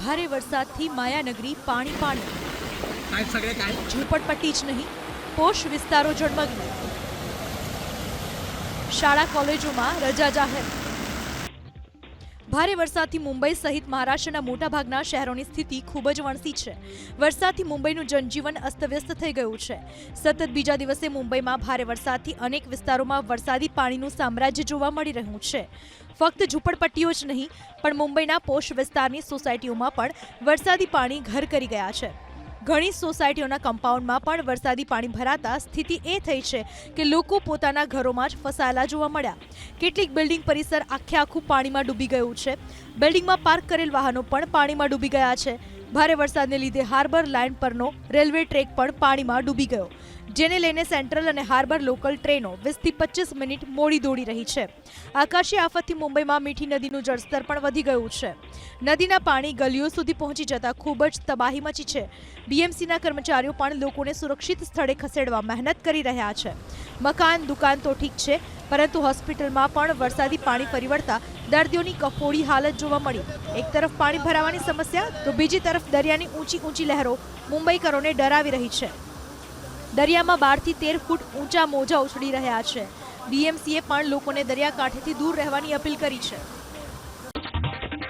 ભારે વરસાદથી માયાનગરી પાણી પાણી. ઝૂંપડપટ્ટી જ નહીં પોષ વિસ્તારો ઝળમગી શાળા કોલેજોમાં રજા જાહેર. ભારે વરસાદથી મુંબઈ સહિત મહારાષ્ટ્રના મોટાભાગના શહેરોની સ્થિતિ ખૂબ જ વણસી છે. વરસાદથી મુંબઈનું જનજીવન અસ્તવ્યસ્ત થઈ ગયું છે. સતત બીજા દિવસે મુંબઈમાં ભારે વરસાદથી અનેક વિસ્તારોમાં વરસાદી પાણીનું સામ્રાજ્ય જોવા મળી રહ્યું છે. ફક્ત ઝૂંપડપટ્ટીઓ જ નહીં, પણ મુંબઈના પોષ વિસ્તારની સોસાયટીઓમાં પણ વરસાદી પાણી ઘર કરી ગયા છે. ઘણી સોસાયટીઓના કમ્પાઉન્ડમાં પણ વરસાદી પાણી ભરાતા સ્થિતિ એ થઈ છે કે લોકો પોતાના ઘરોમાં જ ફસાયેલા જોવા મળ્યા. કેટલીક બિલ્ડિંગ પરિસર આખે આખું પાણીમાં ડૂબી ગયું છે. બિલ્ડિંગમાં પાર્ક કરેલ વાહનો પણ પાણીમાં ડૂબી ગયા છે. ભારે વરસાદને લીધે હાર્બર લાઇન પરનો રેલવે ટ્રેક પણ પાણીમાં ડૂબી ગયો, જેને લઈને સેન્ટ્રલ અને હાર્બર લોકલ ટ્રેનો વીસથી પચીસ મિનિટ મોડી દોડી રહી છે. આકાશી આફતથી મુંબઈમાં મીઠી નદીનું જળસ્તર પણ વધી ગયું છે. નદીના પાણી ગલીઓ સુધી પહોંચી જતા ખૂબ જ તબાહી મચી છે. બીએમસીના કર્મચારીઓ પણ લોકોને સુરક્ષિત સ્થળે ખસેડવા મહેનત કરી રહ્યા છે. મકાન, દુકાન તો ઠીક છે, પરંતુ હોસ્પિટલમાં પણ વરસાદી પાણી ફરી વળતા દર્દીઓની કફોડી હાલત જોવા મળી. એક તરફ પાણી ભરાવાની સમસ્યા, તો બીજી તરફ દરિયાની ઊંચી ઊંચી લહેરો મુંબઈકરોને ડરાવી રહી છે. દરિયામાં બારથી તેર ફૂટ ઊંચા મોજા ઉછળી રહ્યા છે. બીએમસીએ પણ લોકોને દરિયાકાંઠેથી દૂર રહેવાની અપીલ કરી છે.